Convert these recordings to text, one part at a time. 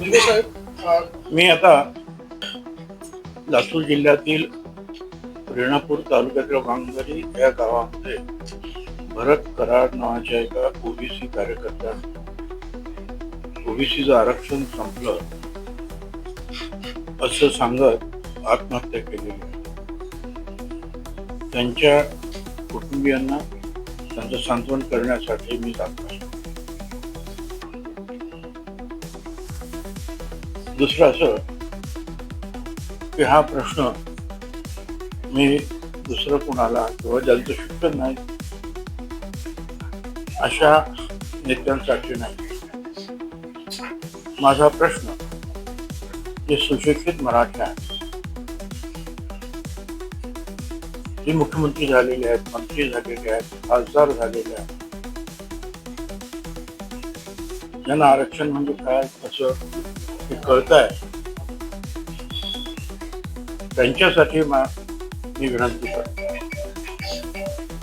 साहेब मी आता लातूर जिल्ह्यातील रेणापूर तालुक्यातील वांगरी या गावामध्ये भरत कराड नावाच्या एका ओबीसी कार्यकर्त्या ओबीसीचं आरक्षण संपलं असं सांगत आत्महत्या केलेली आहे. त्यांच्या कुटुंबियांना त्यांचं सांत्वन करण्यासाठी मी जात असतो दुसरं की हा प्रश्न मी दुसरं कुणाला किंवा ज्यांचं शिक्षण नाही। अशा नेत्यांसाठी नाही। माझा प्रश्न जे सुशिक्षित मराठी आहेत जे मुख्यमंत्री झालेले आहेत मंत्री झालेले आहेत खासदार झालेले आहेत ज्यांना आरक्षण म्हणजे काय कसं हे कळत आहे त्यांच्यासाठी मा- मी विनंती करतो.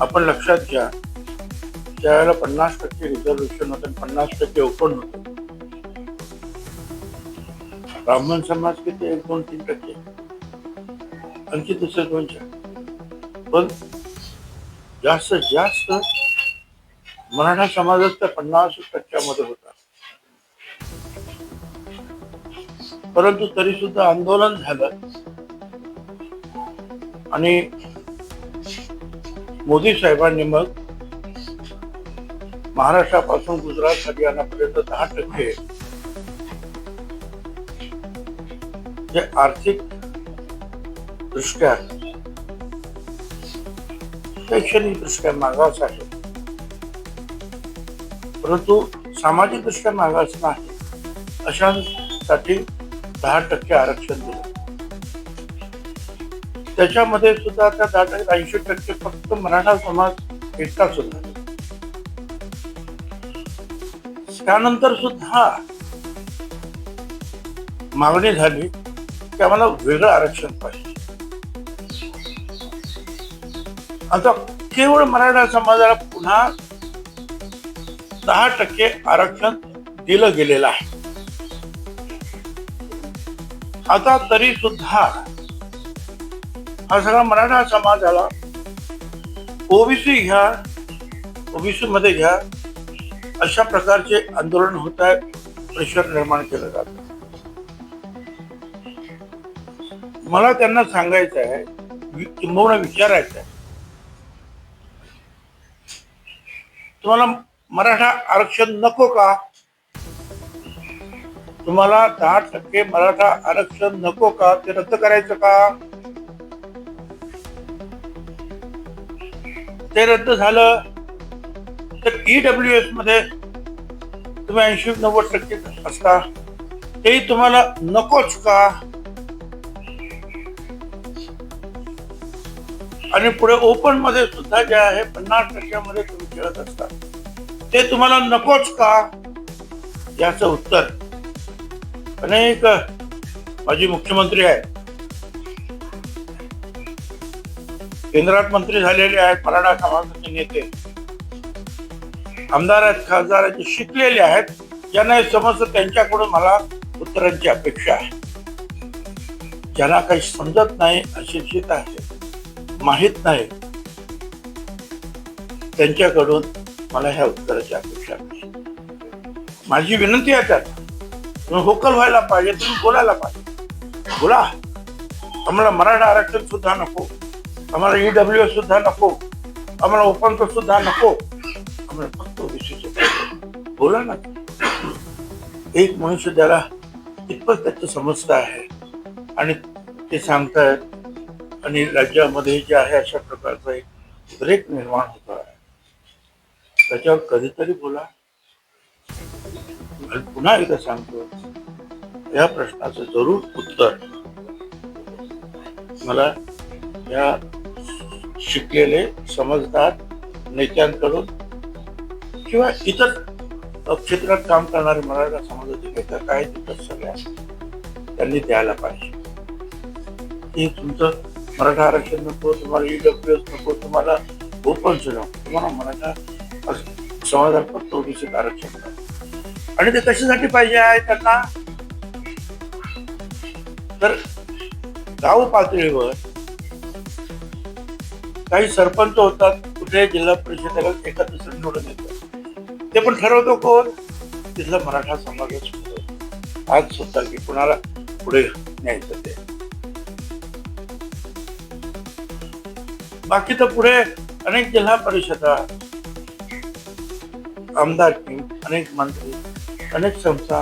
आपण लक्षात घ्या त्यावेळेला पन्नास टक्के रिझर्वेशन होतं पन्नास टक्के ओपन होतं. ब्राह्मण समाज किती एक दोन तीन टक्के. आणखी दुसरे दोन चार. पण जास्तीत जास्त मराठा समाजात त्या पन्नास टक्क्यामध्ये होता. परंतु तरी सुद्धा आंदोलन झालं. आणि मोदी साहेबांनी मग महाराष्ट्रापासून गुजरात हरियाणापर्यंत दहा टक्के जे आर्थिक दृष्ट्या शैक्षणिक दृष्ट्या मागास आहे. परंतु सामाजिक दृष्ट्या मागास नाही. अशांसाठी दहा टक्के आरक्षण दिलं. त्याच्यामध्ये सुद्धा त्या दहा टक्के ऐंशी टक्के फक्त मराठा समाज एकटा सुद्धा त्यानंतर सुद्धा मागणी झाली की आम्हाला वेगळं आरक्षण पाहिजे. आता केवळ मराठा समाजाला पुन्हा दहा टक्के आरक्षण दिलं गेलेलं आहे. आता तरी सुद्धा हा सगळा मराठा समाजाला ओबीसी घ्या ओबीसी मध्ये घ्या अशा प्रकारचे आंदोलन होत आहे प्रेशर निर्माण केलं जात मला त्यांना सांगायचं आहे किंबहुना विचारायचं आहे. तुम्हाला मराठा आरक्षण नको का? तुम्हाला दहा टक्के मराठा आरक्षण नको का? ते रद्द करायचं का? ते रद्द झालं तर ईडब्ल्यू एसमध्ये तुम्ही ऐंशी नव्वद टक्के असता. तेही तुम्हाला नकोच का? आणि पुढे ओपनमध्ये सुद्धा जे आहे पन्नास टक्क्यामध्ये तुम्ही खेळत असता. ते तुम्हाला नकोच का? याचं उत्तर. अनेक माजी मुख्यमंत्री आहेत. केंद्रात मंत्री झालेले आहेत मराठा समाजाचे नेते. आमदार आहेत खासदार आहेत जे शिकलेले आहेत ज्यांना हे समजतं त्यांच्याकडून मला उत्तरांची अपेक्षा आहे. ज्यांना काही समजत नाही अशिक्षित आहे माहीत नाही त्यांच्याकडून मला ह्या उत्तराची अपेक्षा आहे माझी विनंती आहे त्यात होकल व्हायला पाहिजे तुम्ही बोलायला पाहिजे. बोला. आम्हाला मराठा आरक्षण सुद्धा नको. आम्हाला ईडब्ल्यू एस सुद्धा नको. आम्हाला ओपनचं सुद्धा नको. आम्हाला फक्त ओबीसीचे बोला ना. एक मनुष्य त्याला कितपत त्याचं समजता आहे. आणि ते सांगतायत आणि राज्यामध्ये जे आहे अशा प्रकारचा एक ब्रेक निर्माण होतो आहे. त्याच्यावर कधीतरी बोला. आणि पुन्हा एकदा सांगतो या प्रश्नाचं जरूर उत्तर. मला या शिकलेले समजदार नेत्यांकडून किंवा इतर क्षेत्रात काम करणारे मराठा समाजाचे नेते काय तिथं सगळ्या त्यांनी द्यायला पाहिजे. की तुमचं मराठा आरक्षण नको तुम्हाला ईडब्ल्यू एस नको तुम्हाला ओपन नको तुम्हाला मराठा समाजात फक्त ओबीसी आरक्षण नको. आणि ते कशासाठी पाहिजे आहे त्यांना? तर गाव पातळीवर काही सरपंच होतात कुठे जिल्हा परिषद एका दुसरं निवडून येतात. ते पण ठरवतो कोण? तिथला मराठा समाजच आज सुद्धा की कुणाला पुढे न्यायचं ते. बाकी तर पुढे अनेक जिल्हा परिषदा आमदार अनेक मंत्री अनेक संस्था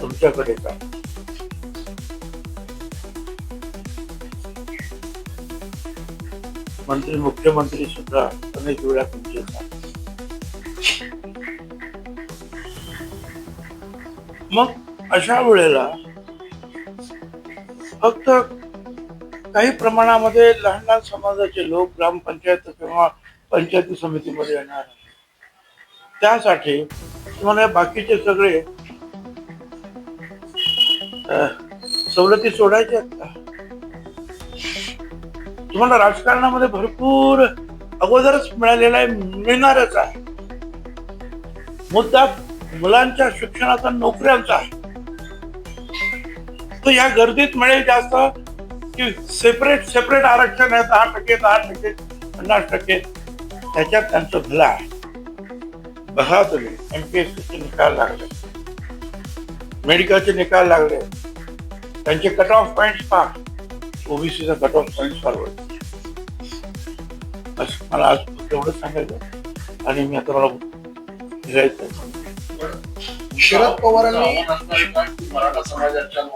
तुमच्याकडे येतात. मंत्री मुख्यमंत्री सुद्धा अनेक वेळा तुमचे येतात. मग अशा वेळेला फक्त काही प्रमाणामध्ये लहान लहान समाजाचे लोक ग्रामपंचायत किंवा पंचायती समितीमध्ये येणार त्यासाठी तुम्हाला बाकीचे सगळे सवलती सोडायच्या का? तुम्हाला राजकारणामध्ये भरपूर अगोदरच मिळालेला आहे मिळणारच आहे. मुद्दा मुलांच्या शिक्षणाचा नोकऱ्यांचा आहे. तो या गर्दीत मिळेल जास्त की सेपरेट सेपरेट आरक्षण आहे दहा टक्के दहा टक्के पन्नास टक्के त्याच्यात त्यांचं भलं आहे. बघा तुम्ही एमपीएससीचे निकाल लागले. मेडिकलचे निकाल लागले. त्यांचे कट ऑफ पॉइंट पहा. ओबीसीचा कट ऑफ पॉइंट फॉरवर्ड बस मला आज एवढंच सांगायचं आणि मी आता मला शरद पवारांनी मराठा समाजाच्या